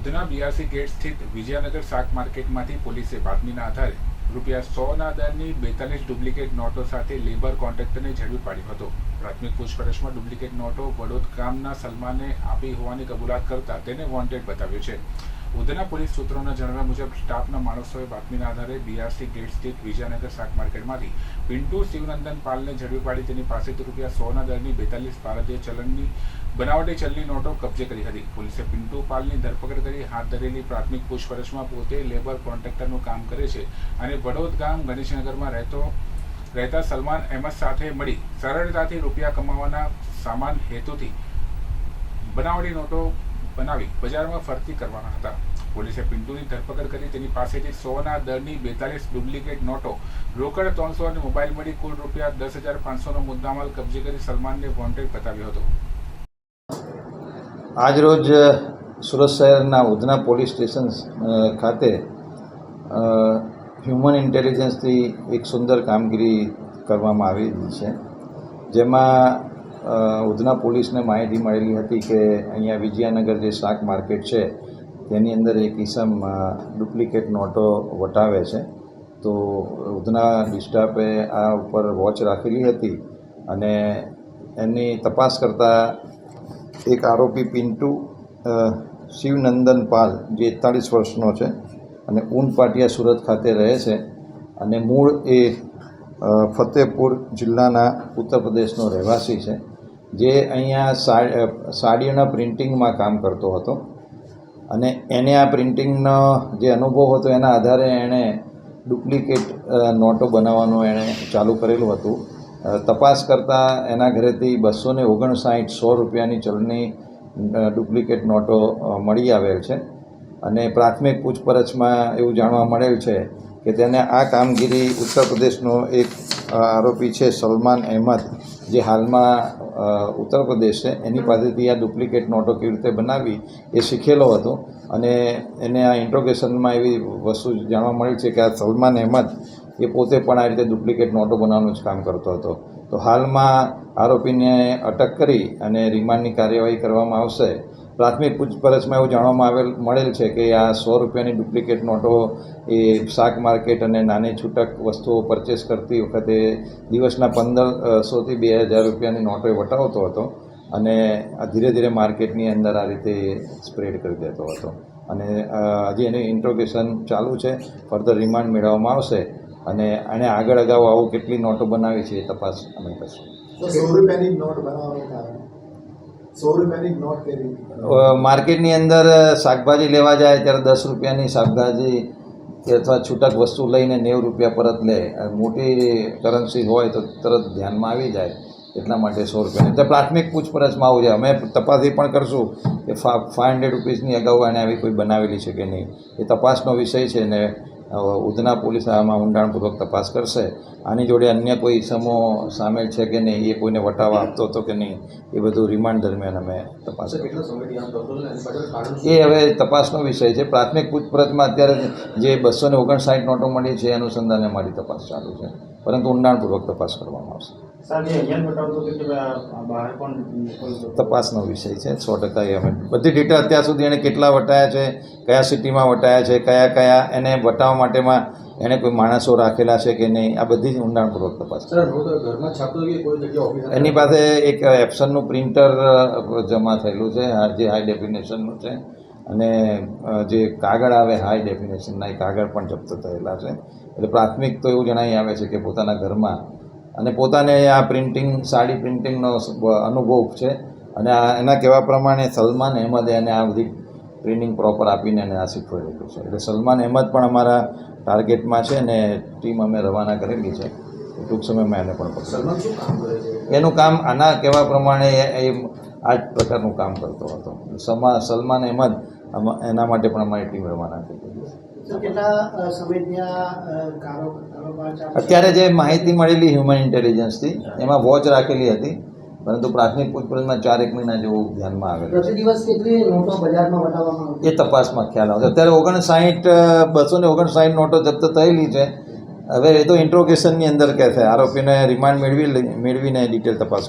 Udhna BRC gate સ્થિત વિજયનગર શાક માર્કેટમાંથી પોલીસે બાતમીના આધારે રૂપિયા સોના દરની બેતાલીસ ડુપ્લિકેટ નોટો સાથે લેબર કોન્ટ્રાક્ટરને ઝડપી પાડ્યો હતો. પ્રાથમિક પૂછપરછમાં ડુપ્લિકેટ નોટો વડોદ ગામના સલમાને આપી હોવાની કબૂલાત કરતા તેને વોન્ટેડ બતાવ્યો છે. ઉધના પોલીસ સૂત્રોના જણાવ્યા મુજબ, સ્ટાફના માણસોએ બાતમીના આધારે બીઆરસી ગેટ સ્થિત વિજયનગર શાક માર્કેટમાંથી પિન્ટુ શિવનંદન પાલને ઝડપી પાડી તેની પાસેથી રૂપિયા સોના દરની બેતાલીસ ભારતીય ચલણની બનાવટી ચલની નોટો કબજે કરી હતી. પોલીસે પિન્ટુ પાલની ધરપકડ કરી હાથ ધરેલી પ્રાથમિક પૂછપરછમાં પોતે લેબર કોન્ટ્રાક્ટરનું કામ કરે છે અને વડોદ ગામ ગણેશનગરમાં રહેતો, રહેતા સલમાન અહેમદ સાથે મળી સરળતાથી રૂપિયા કમાવાના સામાન હેતુથી બનાવટી નોટો બનાવી બજારમાં ફરતી કરવાના હતા. પોલીસે પિન્ટુની ધરપકડ કરી તેની પાસેથી સોના દરની બેતાલીસ ડુપ્લિકેટ નોટો, રોકડ ત્રણસો અને મોબાઈલ મળી કુલ રૂપિયા દસ હજાર પાંચસોનો મુદ્દામાલ કબજે કરી સલમાનને વોન્ટેડ બતાવ્યો હતો. આજરોજ સુરત શહેરના ઉધના પોલીસ સ્ટેશન ખાતે હ્યુમન ઇન્ટેલિજન્સથી એક સુંદર કામગીરી કરવામાં આવી છે. જેમાં ઉધના પોલીસને માહિતી મળેલી હતી કે અહીંયા વિજયાનગર જે શાક માર્કેટ છે, તેની અંદર એક ઇસમ ડુપ્લિકેટ નોટો વટાવે છે. તો, ઉધના ડિસ્ટાફે આ ઉપર વોચ રાખેલી હતી અને એની તપાસ કરતાં એક આરોપી પિન્ટુ શિવનંદન પાલ, જે એકતાળીસ વર્ષનો છે અને ઉનપાટિયા સુરત ખાતે રહે છે અને મૂળ એ ફતેહપુર જિલ્લાના ઉત્તર પ્રદેશનો રહેવાસી છે, જે અહીંયા સા- સાડીઓના પ્રિન્ટિંગમાં કામ કરતો હતો. અને એને આ પ્રિન્ટિંગનો જે અનુભવ હતો એના આધારે એણે ડુપ્લિકેટ નોટો બનાવવાનું એણે ચાલુ કરેલું હતું. તપાસ કરતાં એના ઘરેથી બસો ને ઓગણસાઠ સો રૂપિયાની ચલણી ડુપ્લિકેટ નોટો મળી આવેલ છે. અને પ્રાથમિક પૂછપરછમાં એવું જાણવા મળેલ છે કે તેને આ કામગીરી ઉત્તર પ્રદેશનો એક આરોપી છે સલમાન અહેમદ, જે હાલમાં ઉત્તર પ્રદેશ છે. એની પાસેથી આ ડુપ્લિકેટ નોટો કેવી રીતે બનાવી એ શીખેલો હતો. અને એને આ ઇન્ટ્રોગેશનમાં એવી વસ્તુ જાણવા મળી છે કે આ સલમાન અહેમદ એ પોતે પણ આ રીતે ડુપ્લિકેટ નોટો બનાવવાનું જ કામ કરતો હતો. તો હાલમાં આરોપીને અટક કરી અને રિમાન્ડની કાર્યવાહી કરવામાં આવશે. પ્રાથમિક પૂછપરછમાં એવું જાણવામાં આવેલ, મળેલ છે કે આ સો રૂપિયાની ડુપ્લિકેટ નોટો એ શાક માર્કેટ અને નાની છૂટક વસ્તુઓ પરચેસ કરતી વખતે દિવસના પંદરસોથી બે હજાર રૂપિયાની નોટો એ વટાવતો હતો અને ધીરે ધીરે માર્કેટની અંદર આ રીતે સ્પ્રેડ કરી દેતો હતો. અને હજી એની ઇન્ટ્રોગેશન ચાલુ છે. ફર્ધર રિમાન્ડ મેળવવામાં આવશે. અને આને આગળ અગાઉ આવું કેટલી નોટો બનાવી છે એ તપાસ અમે કરશું. તો સો રૂપિયાની નોટ સો રૂપિયાની નોટ માર્કેટની અંદર શાકભાજી લેવા જાય ત્યારે દસ રૂપિયાની શાકભાજી કે અથવા છૂટક વસ્તુ લઈને નેવું રૂપિયા પરત લે. અને મોટી કરન્સી હોય તો તરત ધ્યાનમાં આવી જાય એટલા માટે સો રૂપિયા તો પ્રાથમિક પૂછપરછમાં આવું છે. અમે તપાસ એ પણ કરશું કે ફાઇવ હંડ્રેડ રૂપીસની અગાઉ એને આવી કોઈ બનાવેલી છે કે નહીં. એ તપાસનો વિષય છે ને ઉધના પોલીસ આમાં ઊંડાણપૂર્વક તપાસ કરશે. આની જોડે અન્ય કોઈ ઇસમો સામેલ છે કે નહીં એ કોઈને વટાવા આપતો હતો કે નહીં એ બધું રિમાન્ડ દરમિયાન અમે તપાસ એ હવે તપાસનો વિષય છે. પ્રાથમિક પૂછપરછમાં અત્યારે જે બસો ને ઓગણસાઠ નોટો મળી છે એ અનુસંધાને મારી તપાસ ચાલુ છે. પરંતુ ઊંડાણપૂર્વક તપાસ કરવામાં આવશે. તપાસનો વિષય છે સો ટકા એ અમે બધી ડિટેલ અત્યાર સુધી એણે કેટલા વટાયા છે કયા સિટીમાં વટાયા છે કયા કયા એને વટાવવા માટેમાં એણે કોઈ માણસો રાખેલા છે કે નહીં આ બધી જ ઊંડાણપૂર્વક તપાસ. એની પાસે એક એપ્સનનું પ્રિન્ટર જમા થયેલું છે જે હાઈ ડેફિનેશનનું છે અને જે કાગળ આવે હાઈ ડેફિનેશનના એ કાગળ પણ જપ્ત થયેલા છે. એટલે પ્રાથમિક તો એવું જણાવી આવે છે કે પોતાના ઘરમાં અને પોતાને આ પ્રિન્ટિંગ સાડી પ્રિન્ટિંગનો અનુભવ છે. અને આ એના કહેવા પ્રમાણે સલમાન અહેમદે એને આ બધી ટ્રેનિંગ પ્રોપર આપીને એને આ શીખવાડેલું છે. એટલે સલમાન અહેમદ પણ અમારા ટાર્ગેટમાં છે અને ટીમ અમે રવાના કરેલી છે. ટૂંક સમયમાં એને પણ પકડી. કરે એનું કામ આના કહેવા પ્રમાણે એ- આ જ પ્રકારનું કામ કરતો હતો. સમા સલમાન અહેમદ એના માટે પણ અમારી ટીમ રવાના થઈ ગઈ છે. અત્યારે જે માહિતી મળેલી હ્યુમન ઇન્ટેલિજન્સથી એમાં વોચ રાખેલી હતી પરંતુ પ્રાથમિક પૂછપરછમાં ચાર એક મહિના જેવું ધ્યાનમાં આવેલું. એ તપાસમાં ખ્યાલ આવશે. અત્યારે ઓગણસાઠ બસો ને ઓગણસાઠ નોટો જપ્ત થયેલી છે. હવે એ તો ઇન્ટ્રોગેશનની અંદર કહેશે આરોપીને રિમાન્ડ મેળવી મેળવીને ડિટેલ તપાસ કરો.